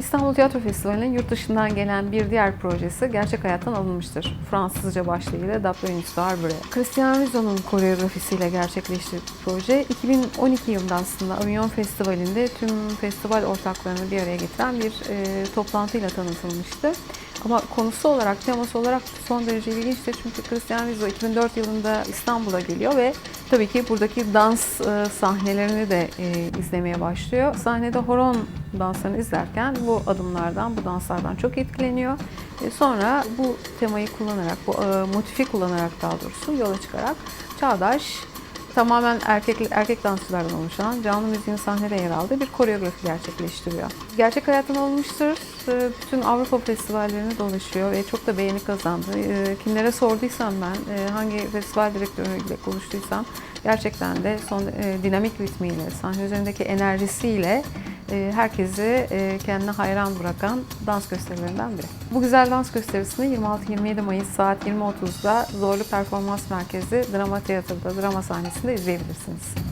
İstanbul Tiyatro Festivali'nin yurt dışından gelen bir diğer projesi gerçek hayattan alınmıştır. Fransızca başlığıyla Dublin in Starbreeze. Christian Rizzo'nun koreografisiyle gerçekleştirdiği proje 2012 yılında aslında Avignon Festivali'nde tüm festival ortaklarını bir araya getiren bir e, toplantıyla tanıtılmıştı. Ama konusu olarak, teması olarak son derece ilginçtir. Çünkü Christian Rizzo 2004 yılında İstanbul'a geliyor ve tabii ki buradaki dans e, sahnelerini de e, izlemeye başlıyor. Sahnede horon danslarını izlerken bu adımlardan, bu danslardan çok etkileniyor. E, sonra bu temayı kullanarak, bu motifi kullanarak daha doğrusu yola çıkarak çağdaş tamamen erkek erkek dansçılardan oluşan canlı müziğin sahnede yer aldığı bir koreografi gerçekleştiriyor. Gerçek hayattan olmuştur. Ee, Bütün Avrupa festivallerini dolaşıyor ve çok da beğeni kazandı. Ee, Kimlere sorduysam ben, e, hangi festival direktörüyle konuştuysam gerçekten de son e, dinamik ritmiyle, sahne üzerindeki enerjisiyle e, herkesi e, kendine hayran bırakan dans gösterilerinden biri. Bu güzel dans gösterisini 26-27 Mayıs saat 20.30'da Zorlu Performans Merkezi Drama Tiyatro'da, drama sahnesinde izleyebilirsiniz.